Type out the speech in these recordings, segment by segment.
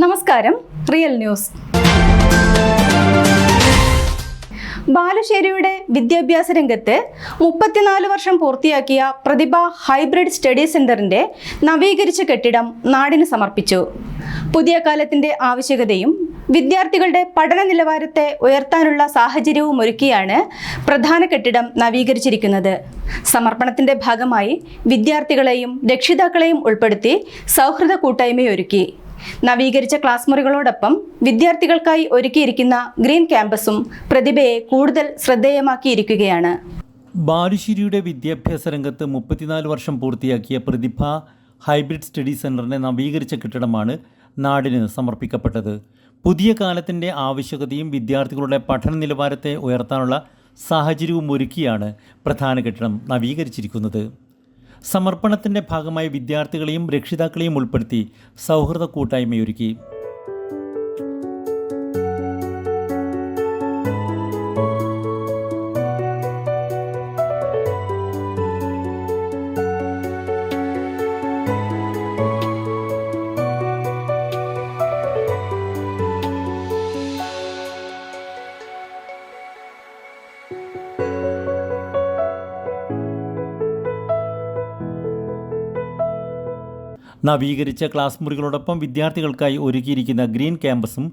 നമസ്കാരം. Real news. ബാലുശ്ശേരിയുടെ വിദ്യാഭ്യാസ രംഗത്ത് മുപ്പത്തിനാല് വർഷം പൂർത്തിയാക്കിയ പ്രതിഭ ഹൈബ്രിഡ് സ്റ്റഡി സെന്ററിന്റെ നവീകരിച്ച കെട്ടിടം നാടിന് സമർപ്പിച്ചു. പുതിയ കാലത്തിന്റെ ആവശ്യകതയും വിദ്യാർത്ഥികളുടെ പഠന നിലവാരത്തെ ഉയർത്താനുള്ള സാഹചര്യവും ഒരുക്കിയാണ് പ്രധാന കെട്ടിടം നവീകരിച്ചിരിക്കുന്നത്. സമർപ്പണത്തിന്റെ ഭാഗമായി വിദ്യാർത്ഥികളെയും രക്ഷിതാക്കളെയും ഉൾപ്പെടുത്തി സൗഹൃദ കൂട്ടായ്മയൊരുക്കി. നവീകരിച്ച ക്ലാസ് മുറികളോടൊപ്പം വിദ്യാർത്ഥികൾക്കായി ഒരുക്കിയിരിക്കുന്ന ഗ്രീൻ ക്യാമ്പസും പ്രതിഭയെ കൂടുതൽ ശ്രദ്ധേയമാക്കിയിരിക്കുകയാണ്. ബാലുശ്ശേരിയുടെ വിദ്യാഭ്യാസ രംഗത്ത് മുപ്പത്തിനാല് വർഷം പൂർത്തിയാക്കിയ പ്രതിഭ ഹൈബ്രിഡ് സ്റ്റഡി സെന്ററിന്റെ നവീകരിച്ച കെട്ടിടമാണ് നാടിന് സമർപ്പിക്കപ്പെട്ടത്. പുതിയ കാലത്തിന്റെ ആവശ്യകതയും വിദ്യാർത്ഥികളുടെ പഠന നിലവാരത്തെ ഉയർത്താനുള്ള സാഹചര്യവും ഒരുക്കിയാണ് പ്രധാന കെട്ടിടം നവീകരിച്ചിരിക്കുന്നത്. സമർപ്പണത്തിന്റെ ഭാഗമായി വിദ്യാർത്ഥികളെയും രക്ഷിതാക്കളെയും ഉൾപ്പെടുത്തി സൗഹൃദ കൂട്ടായ്മയൊരുക്കി. നവീകരിച്ച ക്ലാസ് മുറികളോടൊപ്പം വിദ്യാർത്ഥികൾക്കായി ഒരുക്കിയിരിക്കുന്ന ഗ്രീൻ ക്യാമ്പസും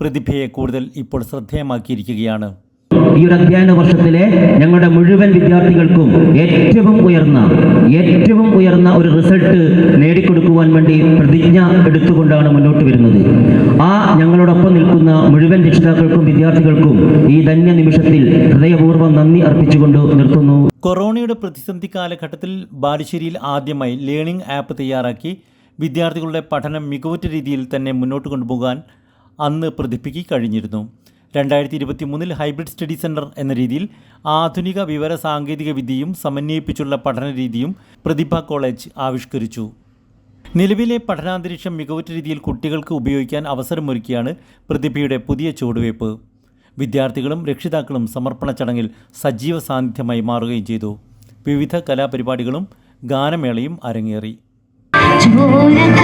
പ്രതിഭയെ കൂടുതൽ ഇപ്പോൾ ശ്രദ്ധേയമാക്കിയിരിക്കുകയാണ്. ഈ ഒരു അധ്യയന വർഷത്തിലെ ഞങ്ങളുടെ മുഴുവൻ വിദ്യാർത്ഥികൾക്കും ഏറ്റവും ഉയർന്ന ഏറ്റവും ഉയർന്ന ഒരു റിസൾട്ട് നേടിക്കൊടുക്കുവാൻ വേണ്ടി പ്രതിജ്ഞ എടുത്തുകൊണ്ടാണ് മുന്നോട്ട് വരുന്നത്. ആ ഞങ്ങളോടൊപ്പം നിൽക്കുന്ന മുഴുവൻ രക്ഷിതാക്കൾക്കും വിദ്യാർത്ഥികൾക്കും ഈ ധന്യ നിമിഷത്തിൽ ഹൃദയപൂർവം നന്ദി അർപ്പിച്ചുകൊണ്ട് നിർത്തുന്നു. കൊറോണയുടെ പ്രതിസന്ധി കാലഘട്ടത്തിൽ ബാലുശ്ശേരിയിൽ ആദ്യമായി ലേണിംഗ് ആപ്പ് തയ്യാറാക്കി വിദ്യാർത്ഥികളുടെ പഠനം മികവുറ്റ രീതിയിൽ തന്നെ മുന്നോട്ട് കൊണ്ടുപോകാൻ അന്ന് പ്രതിഭയ്ക്ക് കഴിഞ്ഞിരുന്നു. രണ്ടായിരത്തി ഇരുപത്തി മൂന്നിൽ ഹൈബ്രിഡ് സ്റ്റഡി സെന്റർ എന്ന രീതിയിൽ ആധുനിക വിവര സാങ്കേതിക വിദ്യയും സമന്വയിപ്പിച്ചുള്ള പഠന രീതിയും പ്രതിഭ കോളേജ് ആവിഷ്കരിച്ചു. നിലവിലെ പഠനാന്തരീക്ഷം മികവുറ്റ രീതിയിൽ കുട്ടികൾക്ക് ഉപയോഗിക്കാൻ അവസരമൊരുക്കിയാണ് പ്രതിഭയുടെ പുതിയ ചുവടുവയ്പ്. വിദ്യാർത്ഥികളും രക്ഷിതാക്കളും സമർപ്പണ ചടങ്ങിൽ സജീവ സാന്നിധ്യമായി മാറുകയും ചെയ്തു. വിവിധ കലാപരിപാടികളും ഗാനമേളയും അരങ്ങേറി. ঝোল